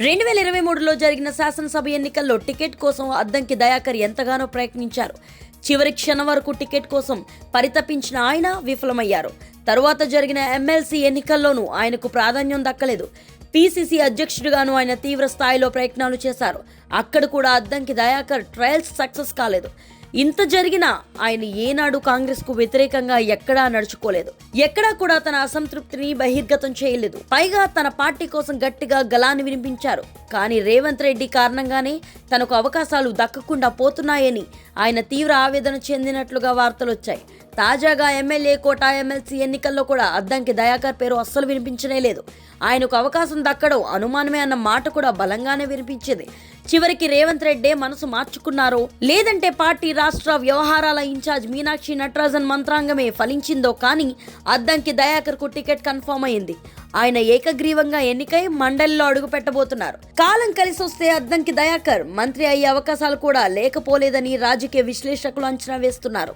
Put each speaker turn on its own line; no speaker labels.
రెండు వేల ఇరవై మూడులో జరిగిన శాసనసభ ఎన్నికల్లో టికెట్ కోసం అద్దంకి దయాకర్ ఎంతగానో ప్రయత్నించారు. చివరి క్షణం వరకు టికెట్ కోసం పరితపించిన ఆయన విఫలమయ్యారు. తరువాత జరిగిన ఎమ్మెల్సీ ఎన్నికల్లోనూ ఆయనకు ప్రాధాన్యం దక్కలేదు. పీసీసీ అధ్యక్షుడిగాను ఆయన తీవ్ర స్థాయిలో ప్రయత్నాలు చేశారు. అక్కడ కూడా అద్దంకి దయాకర్ ట్రయల్స్ సక్సెస్ కాలేదు. ఇంత జరిగినా ఆయన ఏనాడు కాంగ్రెస్కు వ్యతిరేకంగా ఎక్కడా నడుచుకోలేదు. ఎక్కడా కూడా తన అసంతృప్తిని బహిర్గతం చేయలేదు. పైగా తన పార్టీ కోసం గట్టిగా గలాన్ని వినిపించారు. కానీ రేవంత్ రెడ్డి కారణంగానే తనకు అవకాశాలు దక్కకుండా పోతున్నాయని ఆయన తీవ్ర ఆవేదన చెందినట్లుగా వార్తలు వచ్చాయి తాజాగా ఎమ్మెల్యే కోట ఎమ్మెల్సీ ఎన్నికల్లో కూడా అద్దంకి దయాకర్ పేరు అస్సలు వినిపించనే లేదు. ఆయనకు అవకాశం దక్కడం అనుమానమే అన్న మాట కూడా బలంగానే వినిపించింది. చివరికి రేవంత్ రెడ్డే మనసు మార్చుకున్నారు. లేదంటే పార్టీ రాష్ట్ర వ్యవహారాల ఇన్ఛార్జ్ మీనాక్షి నటరాజన్ మంత్రాంగమే ఫలించిందో కానీ అద్దంకి దయాకర్కు టికెట్ కన్ఫర్మ్ అయింది. ఆయన ఏకగ్రీవంగా ఎన్నికై మండలిలో అడుగు పెట్టబోతున్నారు. కాలం కలిసి వస్తే అద్దంకి దయాకర్ మంత్రి అయ్యే అవకాశాలు కూడా లేకపోలేదని రాజకీయ విశ్లేషకులు అంచనా వేస్తున్నారు.